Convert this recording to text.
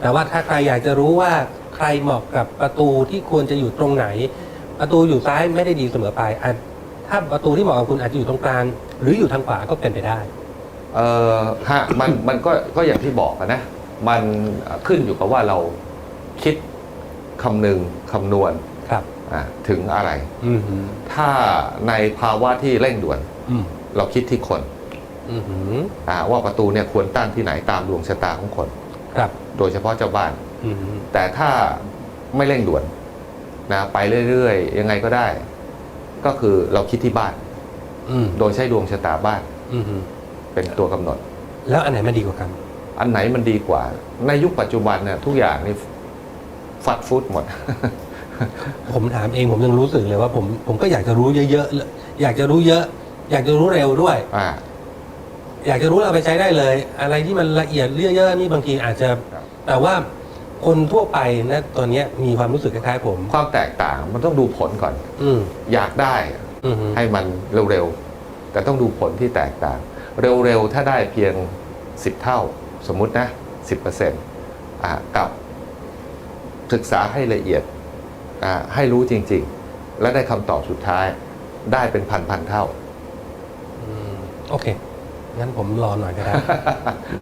แต่ว่าถ้าใครอยากจะรู้ว่าใครเหมาะกับประตูที่ควรจะอยู่ตรงไหน ประตูอยู่ซ้ายไม่ได้ดีเสมอไปอาจถ้าประตูที่เหมาะกับคุณอาจจะอยู่ตรงกลาง หรืออยู่ทางขวาก็เป็นไปได้ เออฮะมันมันก็ก็อย่างที่บอกอะนะ มันขึ้นอยู่กับว่าเราคิดคำนึงคำนวณครับอะถึงอะไร อืมหืมถ้าในภาวะที่เร่งด่วน อืมเราคิดที่คนอืมหืมอะว่าประตูเนี่ยควรตั้งที่ไหนตามดวงชะตาของคน ครับ โดยเฉพาะเจ้าบ้านอืมหืมแต่ถ้าไม่เร่งด่วนนะไปเรื่อยๆ ยังไงก็ได้ ก็คือเราคิดที่บ้านอืมโดยใช้ดวงชะตาบ้านอืมหืมเป็นตัวกำหนด แล้วอันไหนมันดีกว่ากัน อันไหนมันดีกว่า ในยุคปัจจุบันเนี่ยทุกอย่างนี่ฟัดฟุตหมด ผมถามเองผมยังรู้สึกเลยว่าผมผมก็อยากจะรู้เยอะๆอยากจะรู้เยอะ อยากจะรู้เร็วด้วย อ่าอยากจะรู้แล้วเอาไปใช้ได้เลย อะไรที่มันละเอียดเยอะๆนี่บางทีอาจจะครับ แต่ว่าคนทั่วไปนะตอนเนี้ยมีความรู้สึกคล้ายๆผม ความแตกต่างมันต้องดูผลก่อน อืมอยากได้อืมให้มันเร็วๆ แต่ต้องดูผลที่แตกต่าง เร็วๆ ถ้าได้เพียง 10 เท่า สมมุตินะ 10%อ่ากับศึกษาให้ละเอียดอ่าให้รู้จริงๆ และได้คำตอบสุดท้ายได้เป็นพันๆเท่าอืมโอเค งั้นผมรอหน่อยก็ได้